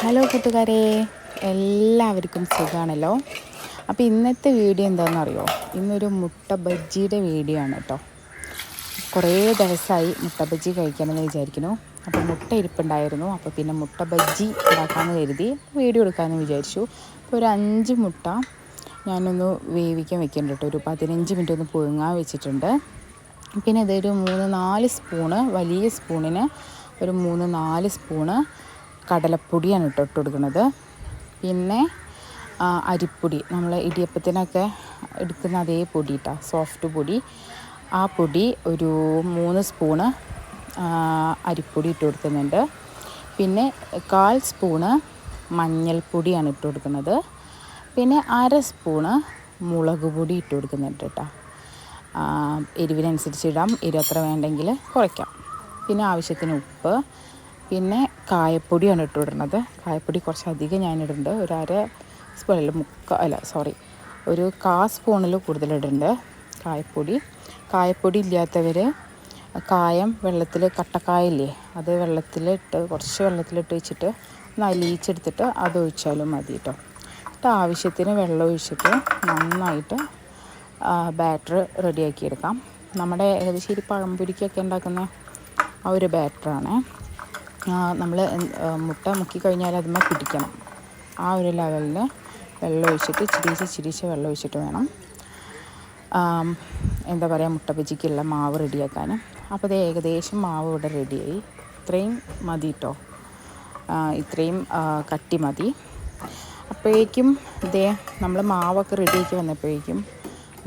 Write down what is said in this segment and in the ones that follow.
Hello കൂട്ടുകാരെ എല്ലാവർക്കും സുഖമാണല്ലോ അപ്പോൾ ഇന്നത്തെ വീഡിയോ എന്താണെന്ന് അറിയോ ഇന്നൊരു മുട്ട ബജ്ജിയുടെ വീഡിയോ ആണ് കേട്ടോ. കുറേ ദിവസമായി മുട്ട ബജ്ജി കഴിക്കണമെന്ന് വിചാരിക്കുന്നു. അപ്പോൾ മുട്ട ഇരിപ്പുണ്ടായിരുന്നു. അപ്പോൾ പിന്നെ മുട്ട ബജ്ജി ഉണ്ടാക്കാമെന്ന് കരുതി വീഡിയോ എടുക്കാമെന്ന് വിചാരിച്ചു. അപ്പോൾ ഒരു അഞ്ച് മുട്ട ഞാനൊന്ന് വേവിക്കാൻ വെക്കുന്നുണ്ട് കേട്ടോ. ഒരു പതിനഞ്ച് മിനിറ്റ് ഒന്ന് പുഴുങ്ങാൻ വെച്ചിട്ടുണ്ട്. പിന്നെ ഇതൊരു മൂന്ന് നാല് സ്പൂണ് വലിയ സ്പൂണിന് ഒരു മൂന്ന് നാല് സ്പൂണ് കടലപ്പൊടിയാണ് കേട്ടോ ഇട്ട് കൊടുക്കുന്നത് പിന്നെ അരിപ്പൊടി. നമ്മൾ ഇടിയപ്പത്തിനൊക്കെ എടുക്കുന്ന അതേ പൊടി കേട്ടോ സോഫ്റ്റ് പൊടി. ആ പൊടി ഒരു മൂന്ന് സ്പൂണ് അരിപ്പൊടി ഇട്ട് കൊടുക്കുന്നുണ്ട്. പിന്നെ കാൽ സ്പൂണ് മഞ്ഞൾപ്പൊടിയാണ് ഇട്ട് കൊടുക്കുന്നത്. പിന്നെ അര സ്പൂണ് മുളക് പൊടി ഇട്ട് കൊടുക്കുന്നുണ്ട് കേട്ടോ എരിവിനനുസരിച്ച് ഇടാം. എരിവത്ര വേണ്ടെങ്കിൽ കുറയ്ക്കാം. പിന്നെ ആവശ്യത്തിന് ഉപ്പ് പിന്നെ കായപ്പൊടിയാണ് ഇട്ട് കായപ്പൊടി കുറച്ചധികം ഞാനിടുന്നുണ്ട്. ഒരു അര സ്പൂൺ അല്ല മുക്ക അല്ല സോറി ഒരു കാ സ്പൂണിൽ കൂടുതലിടുന്നുണ്ട് കായപ്പൊടി. കായപ്പൊടി ഇല്ലാത്തവർ കായം വെള്ളത്തിൽ കട്ടക്കായില്ലേ അത് വെള്ളത്തിലിട്ട് കുറച്ച് വെള്ളത്തിലിട്ട് വെച്ചിട്ട് ഒന്ന് അലിയിച്ചെടുത്തിട്ട് അത് ഒഴിച്ചാലും മതി കേട്ടോ എന്നിട്ട് ആവശ്യത്തിന് വെള്ളം ഒഴിച്ചിട്ട് നന്നായിട്ട് ബാറ്റർ റെഡിയാക്കിയെടുക്കാം നമ്മുടെ ഏകദേശം ഈ പഴംപൊരിക്കൊക്കെ ഉണ്ടാക്കുന്ന ആ ഒരു ബാറ്ററാണ് നമ്മൾ മുട്ട മുക്കി കഴിഞ്ഞാൽ അതുമ്മ പിടിക്കണം. ആ ഒരു ലെവലിൽ വെള്ളം ഒഴിച്ചിട്ട് ചിരിച്ച് ചിരിച്ച് വെള്ളം ഒഴിച്ചിട്ട് വേണം. എന്താ പറയുക മുട്ട ബജിക്കുള്ള മാവ് റെഡിയാക്കാൻ. അപ്പോൾ അത് ഏകദേശം മാവ് ഇവിടെ റെഡിയായി. ഇത്രയും മതി കേട്ടോ ഇത്രയും കട്ടി മതി. അപ്പോഴേക്കും ഇതേ നമ്മൾ മാവൊക്കെ റെഡിയാക്കി വന്നപ്പോഴേക്കും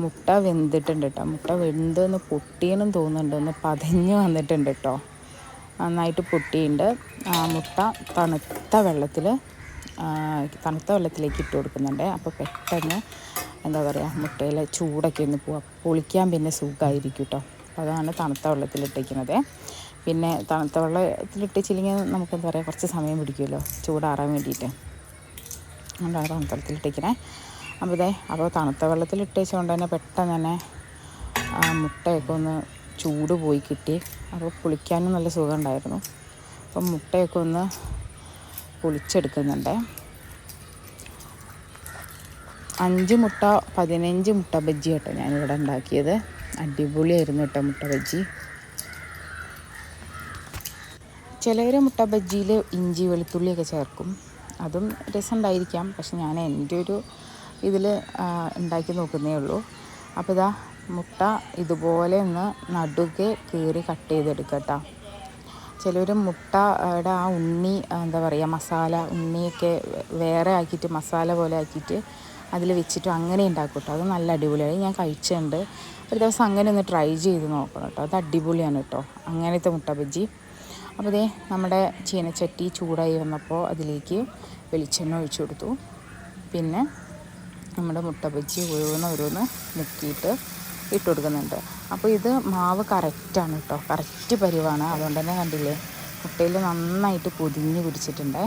മുട്ട വെന്തിട്ടുണ്ട് കേട്ടോ മുട്ട വെന്തെന്ന് പൊട്ടിയെന്നും തോന്നുന്നുണ്ട്. ഒന്ന് പതഞ്ഞ് വന്നിട്ടുണ്ട് കേട്ടോ നന്നായിട്ട് പൊട്ടിയിട്ടുണ്ട്. ആ മുട്ട തണുത്ത വെള്ളത്തിൽ തണുത്ത വെള്ളത്തിലേക്ക് ഇട്ട് കൊടുക്കുന്നുണ്ട്. അപ്പോൾ പെട്ടെന്ന് എന്താ പറയുക മുട്ടയിലെ ചൂടൊക്കെ ഒന്ന് പോവാം പൊളിക്കാൻ പിന്നെ സുഖമായിരിക്കും കേട്ടോ. അതാണ് തണുത്ത വെള്ളത്തിലിട്ടിരിക്കുന്നത് പിന്നെ തണുത്ത വെള്ളത്തിലിട്ടിച്ചില്ലെങ്കിൽ നമുക്ക് എന്താ പറയുക കുറച്ച് സമയം പിടിക്കുമല്ലോ ചൂടാറാൻ വേണ്ടിയിട്ട്. അതുകൊണ്ടാണ് തണുത്ത വെള്ളത്തിലിട്ടിരിക്കണേ അപ്പോൾ ഇതേ അപ്പോൾ തണുത്ത വെള്ളത്തിലിട്ടേച്ചുകൊണ്ട് തന്നെ പെട്ടെന്ന് തന്നെ മുട്ടയൊക്കെ ഒന്ന് ചൂട് പോയി കിട്ടി. അപ്പോൾ പുളിക്കാനും നല്ല സുഖം ഉണ്ടായിരുന്നു അപ്പം മുട്ടയൊക്കെ ഒന്ന് പൊളിച്ചെടുക്കുന്നുണ്ട്. അഞ്ച് മുട്ട പതിനഞ്ച് മുട്ട ബജ്ജി കേട്ടോ ഞാനിവിടെ ഉണ്ടാക്കിയത്. അടിപൊളിയായിരുന്നു കേട്ടോ മുട്ട ബജ്ജി. ചിലവർ മുട്ട ബജ്ജിയിൽ ഇഞ്ചി വെളുത്തുള്ളിയൊക്കെ ചേർക്കും. അതും രസമുണ്ടായിരിക്കാം. പക്ഷെ ഞാൻ എന്റെ ഒരു ഇതിൽ ഉണ്ടാക്കി നോക്കുന്നേ ഉള്ളൂ. അപ്പോൾ ഇതാ മുട്ട ഇതുപോലെ ഒന്ന് നടുകെ കീറി കട്ട് ചെയ്തെടുക്കുക കേട്ടോ. ചിലർ മുട്ടയുടെ ആ ഉണ്ണി എന്താ പറയുക മസാല ഉണ്ണിയൊക്കെ വേറെ ആക്കിയിട്ട് മസാല പോലെ ആക്കിയിട്ട് അതിൽ വെച്ചിട്ട് അങ്ങനെ ഉണ്ടാക്കും കേട്ടോ. അത് നല്ല അടിപൊളിയാണ്. ഞാൻ കഴിച്ചിട്ടുണ്ട്. ഒരു ദിവസം അങ്ങനെ ഒന്ന് ട്രൈ ചെയ്ത് നോക്കണം കേട്ടോ. അത് അടിപൊളിയാണ് കേട്ടോ. അങ്ങനത്തെ മുട്ട ബജ്ജി. അപ്പോൾ ദേ നമ്മുടെ ചീനച്ചട്ടി ചൂടായി വന്നപ്പോൾ അതിലേക്ക് വെളിച്ചെണ്ണ ഒഴിച്ചു കൊടുത്തു. പിന്നെ നമ്മുടെ മുട്ട ബജ്ജി ഓരോന്ന് ഓരോന്ന് മുക്കിയിട്ട് ഇട്ട് കൊടുക്കുന്നുണ്ട്. അപ്പോൾ ഇത് മാവ് കറക്റ്റാണ് കേട്ടോ കറക്റ്റ് പരിവാണ്. അതുകൊണ്ട് തന്നെ കണ്ടില്ലേ? മുട്ടയിൽ നന്നായിട്ട് പൊതിഞ്ഞ് പിടിച്ചിട്ടുണ്ട്.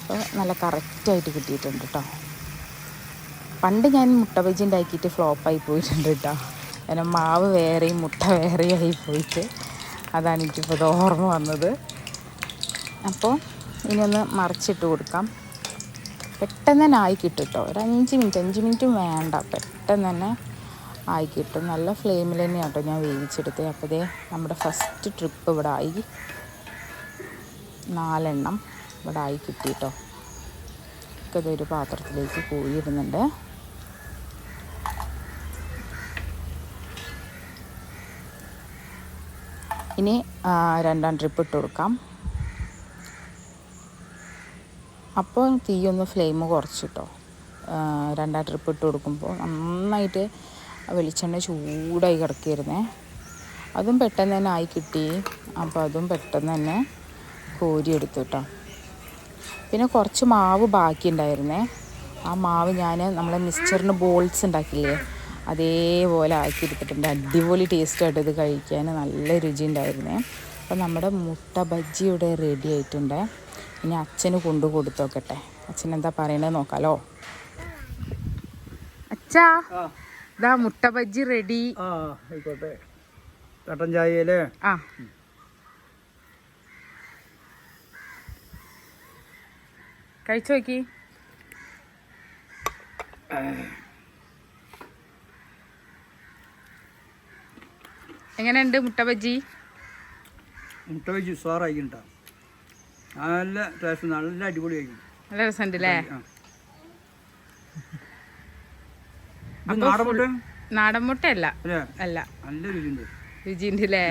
അപ്പോൾ നല്ല കറക്റ്റായിട്ട് കിട്ടിയിട്ടുണ്ട് കേട്ടോ പണ്ട് ഞാൻ മുട്ട ബജി ഉണ്ടാക്കിയിട്ട് ഫ്ലോപ്പായി പോയിട്ടുണ്ട് കേട്ടോ കാരണം മാവ് വേറെയും മുട്ട വേറെയും ആയി പോയിട്ട് അതാണ് എനിക്കിപ്പോൾ ഇത് ഓർമ്മ വന്നത്. അപ്പോൾ ഇനി ഒന്ന് മറിച്ചിട്ട് കൊടുക്കാം. പെട്ടെന്ന് തന്നെ ആയി കിട്ടും കേട്ടോ ഒരു അഞ്ച് മിനിറ്റ് അഞ്ച് മിനിറ്റും വേണ്ട. പെട്ടെന്ന് തന്നെ ആയി കിട്ടും നല്ല ഫ്ലെയിമിൽ തന്നെയാണ് കേട്ടോ ഞാൻ വേവിച്ചെടുത്തത് അപ്പോൾ ദേ നമ്മുടെ ഫസ്റ്റ് ട്രിപ്പ് ഇവിടെ ആയി. നാലെണ്ണം ഇവിടെ ആയി കിട്ടി കേട്ടോ ഇതൊരു പാത്രത്തിലേക്ക് പോയിരുന്നുണ്ട് ഇനി രണ്ടാം ട്രിപ്പ് ഇട്ട് കൊടുക്കാം. അപ്പോൾ തീയൊന്ന് ഫ്ലെയിം കുറച്ചിട്ടോ. രണ്ടാം ട്രിപ്പ് ഇട്ട് കൊടുക്കുമ്പോൾ നന്നായിട്ട് വെളിച്ചെണ്ണ ചൂടായി കിടക്കിയിരുന്നേ അതും പെട്ടെന്ന് തന്നെ ആയി കിട്ടി. അപ്പോൾ അതും പെട്ടെന്ന് തന്നെ കോരിയെടുത്തു കേട്ടോ. പിന്നെ കുറച്ച് മാവ് ബാക്കി ഉണ്ടായിരുന്നേ ആ മാവ് ഞാൻ നമ്മളെ മിക്സ്ചറിന് ബോൾസ് ഉണ്ടാക്കില്ലേ അതേപോലെ ആക്കി എടുത്തിട്ടുണ്ട്. അടിപൊളി ടേസ്റ്റായിട്ട് ഇത് കഴിക്കാൻ നല്ല രുചി ഉണ്ടായിരുന്നേ. അപ്പോൾ നമ്മുടെ മുട്ട ബജ്ജി ഇവിടെ റെഡി ആയിട്ടുണ്ട്. ഇനി അച്ഛന് കൊണ്ടു കൊടുത്തോക്കട്ടെ അച്ഛൻ എന്താ പറയണത് നോക്കാലോ. അച്ഛാ. ഇതാ മുട്ട ബജ്ജി റെഡി ആ ആയിക്കോട്ടെ. കട്ടൻ ചായയിൽ. ആ. കഴിച്ചു നോക്കി. എങ്ങനെയുണ്ട് മുട്ട ബജ്ജി മുട്ട ബജ്ജി ഉസാറായിട്ടാ നല്ല ടേസ്റ്റ് നല്ല അടിപൊളിയായിരിക്കും നല്ല രസമുണ്ട് അല്ലേ ആ. ഇത് നാടൻ മുട്ട അല്ല? അല്ല. നല്ല രുചിയുണ്ട്. രുചിയുണ്ട് അല്ലേ